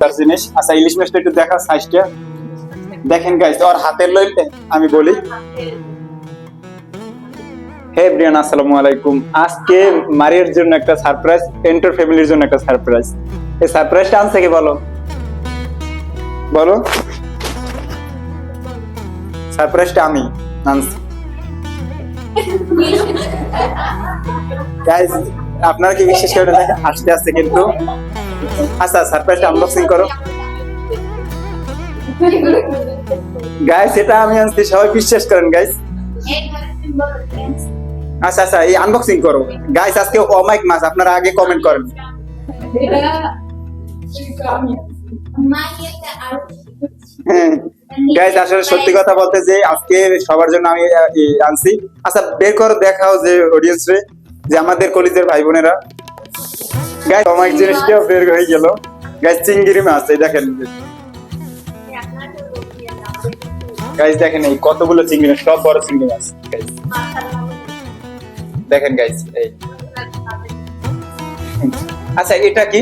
তার জিনিস। আচ্ছা ইলিশ মাছটা একটু দেখা সাইজটা দেখেন গাইস ওর হাতের লইলে আমি বলি। হে ব্রিয়ান আসসালামু আলাইকুম। আজকে মারিয়ার জন্য একটা সারপ্রাইজ এন্টার ফ্যামিলির জন্য একটা সারপ্রাইজ এই সারপ্রাইজটা আনছে কি বলো? বলো। সারপ্রাইজটা আমি আনছি। গাইস আপনারা কি বিশ্বাস করে দেখেন হাসতে কিন্তু আচ্ছা সারপ্রাইজটা আনবক্সিং করো। গাইস এটা আমি আনছি, সবাই বিশ্বাস করেন গাইস আচ্ছা আচ্ছা এই আনবক্সিং করো। গাইস আজকে অমাইক মাছ, আপনারা আগে কমেন্ট করেন। হ্যাঁ গাইস আসলে সত্যি কথা বলতে যে আজকে সবার জন্য আমি আনছি। আচ্ছা বের করো, দেখাও যে অডিয়েন্স রে, যে আমাদের কলেজের ভাই বোনেরা গাইস অমাইক জিনিসটাও বের হয়ে গেল। গাইস চিংড়ি মাছ এই দেখেন। গাইস দেখেন এই কতগুলো চিংড়ি মাছ সব বড় চিংড়ি মাছ। দেখেন গাইস এই। আচ্ছা এটা কি?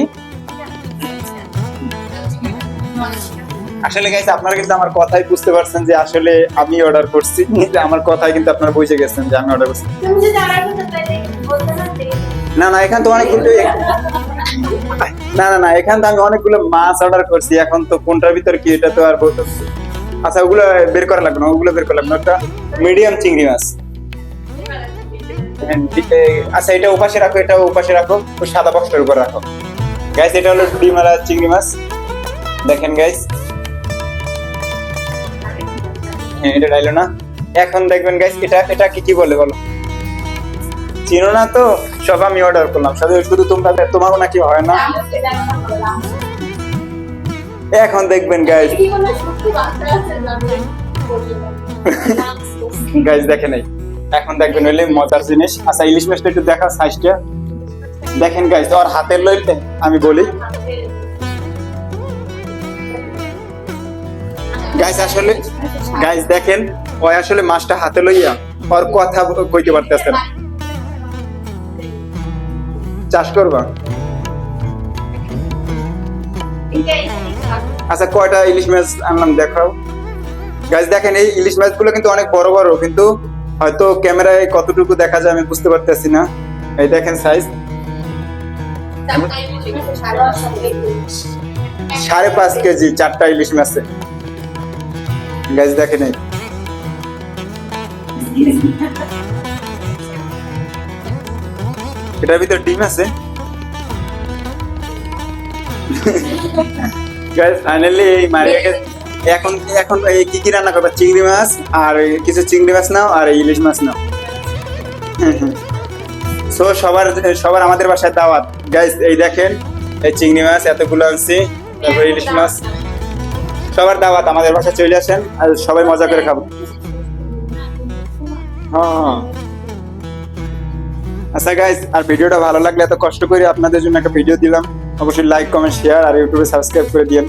আসলে গাইস আপনারা কিন্তু আমার কথাই বুঝতে পারছেন যে আসলে আমি অর্ডার করছি। যে আমার কথাই কিন্তু আপনারা বুঝে গেছেন যে আমি অর্ডার করছি। না না এখান তো অনেক কিন্তু না না না, এখান আমি অনেকগুলো মাছ অর্ডার করছি, এখন তো কোনটার ভিতর কি এটা তো আর আচ্ছা ওগুলো বের করা লাগবে না, ওগুলো বের করা লাগবে একটা মিডিয়াম চিংড়ি মাছ। আচ্ছা এটা উপাসে রাখো, এটা উপাসে রাখো সাদা বক্সটার উপর রাখো। গাইস এটা হলো ডিমারা চিংড়ি মাছ। দেখেন গাইস হ্যাঁ এটা ডাইলো না। এখন দেখবেন গাইস এটা এটা কি কি বলে বলো? চিনো না তো? সব আমি অর্ডার করলাম। শুধু শুধু তোমরা তোমাকে নাকি হয় না? এখন দেখবেন গাইস গাইস দেখেন এই। এখন দেখবেন হইলে মজার জিনিস। আচ্ছা ইলিশ মাছটা একটু দেখা সাইজটা দেখেন গাইস ওর হাতের লইলে আমি বলি। গাইস আসলে গাইস দেখেন, ওই আসলে মাছটা হাতে লইয়া ওর কথা কইতে পারতেছে না। চাষ করবা? আচ্ছা কয়টা ইলিশ মাছ আনলাম দেখাও। গাছ দেখেন, এই ইলিশ মাছগুলো কিন্তু অনেক বড় বড়, কিন্তু হয়তো ক্যামেরায় কতটুকু দেখা যায় আমি বুঝতে পারতেছি না। এই দেখেন সাইজ সাড়ে পাঁচ কেজি চারটা ইলিশ মাছে গাছ দেখেন এই। এটার ভিতর ডিম আছে? গাইস ফাইনালি এই মারিয়াকে এখন এখন এই কি কি রান্না করবা? চিংড়ি মাছ আর কিছু চিংড়ি মাছ নাও আর ইলিশ মাছ নাও। সো সবার সবার আমাদের বাসায় দাওয়াত। গাইস এই দেখেন এই চিংড়ি মাছ এতগুলো আনছি তারপর ইলিশ মাছ। সবার দাওয়াত আমাদের বাসায় চলে আসেন আর সবাই মজা করে খাব। হ্যাঁ হ্যাঁ। আচ্ছা গাইজ আর ভিডিওটা ভালো লাগলে এত কষ্ট করে আপনাদের জন্য একটা ভিডিও দিলাম। অবশ্যই লাইক কমেন্ট শেয়ার আর ইউটিউবে সাবস্ক্রাইব করে দিন